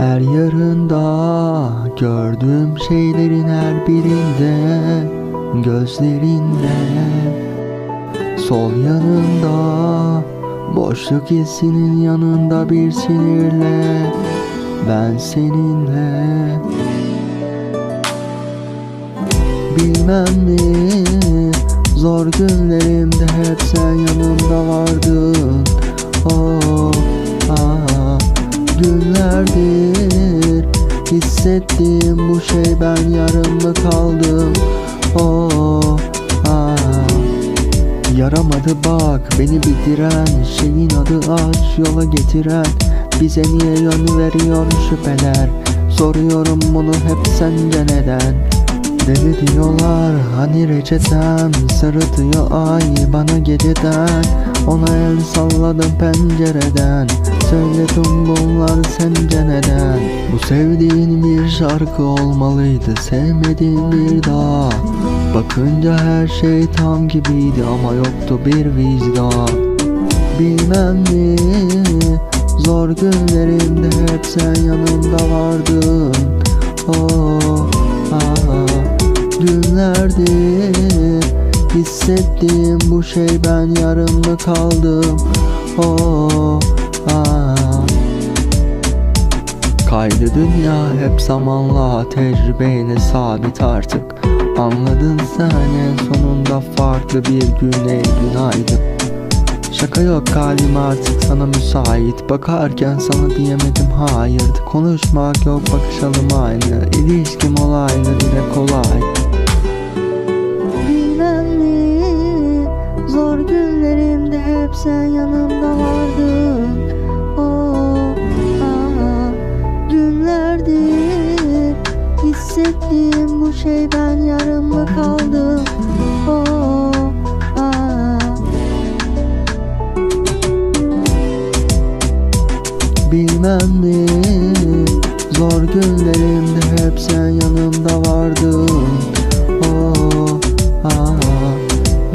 Her yarında gördüğüm şeylerin her birinde Gözlerinde. Sol yanında Boşluk hissinin yanında bir sinirle Ben seninle. Bilmem mi Zor günlerimde hep sen yanımda vardın. Oh hissettiğim bu şey ben yarım mı kaldım. Oh ah. Yaramadı bak beni bitiren Şeyin adı aç yola getiren. Bize niye yön veriyor şüpheler? Soruyorum bunu hep sence neden? Deli diyorlar hani reçetem Sırıtıyor ay bana geceden. Ona el salladım pencereden Söyledim bunlar sence neden? Bu sevdiğin bir şarkı olmalıydı Sevmediğin bir daha Bakınca her şey tam gibiydi ama yoktu bir vicdan. Bilmem mi? Zor günlerimde hep sen yanımda vardın. Oh ah Günlerdir hissettiğim bu şey ben yarım mı kaldım. Oh ah Kaydı dünya hep zamanla tecrübeyle sabit artık. Anladın sen en sonunda farklı bir güne günaydın. Şaka yok halim artık sana müsait. Bakarken sana diyemedim hayır. Konuşmak yok bakışalım aynı. İlişkim olaylı dile kolay. Bilmem mi Zor günlerimde hep sen yanımda vardın Hissettiğim bu şey ben yarım mı kaldım. Oh ah. Bilmem mi? Zor günlerimde hep sen yanımda vardın. Oh ah.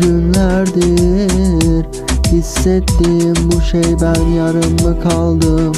Günlerdir Hissettiğim bu şey ben yarım mı kaldım